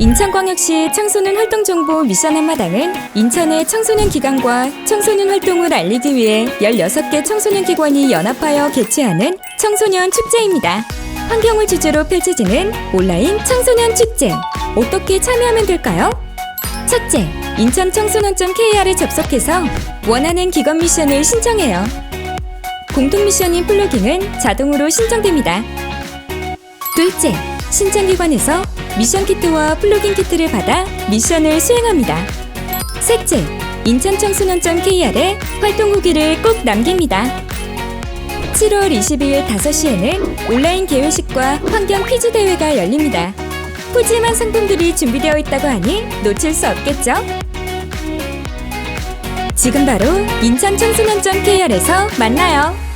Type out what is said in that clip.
인천광역시 청소년 활동 정보 미션 한마당은 인천의 청소년 기관과 청소년 활동을 알리기 위해 16개 청소년 기관이 연합하여 개최하는 청소년 축제입니다. 환경을 주제로 펼쳐지는 온라인 청소년 축제. 어떻게 참여하면 될까요? 첫째, 인천청소년.kr에 접속해서 원하는 기관 미션을 신청해요. 공통 미션인 플로깅은 자동으로 신청됩니다. 둘째, 신청기관에서 미션 키트와 플로깅 키트를 받아 미션을 수행합니다. 셋째, 인천청소년.kr에 활동 후기를 꼭 남깁니다. 7월 22일 5시에는 온라인 개회식과 환경 퀴즈 대회가 열립니다. 푸짐한 상품들이 준비되어 있다고 하니 놓칠 수 없겠죠? 지금 바로 인천청소년.kr에서 만나요.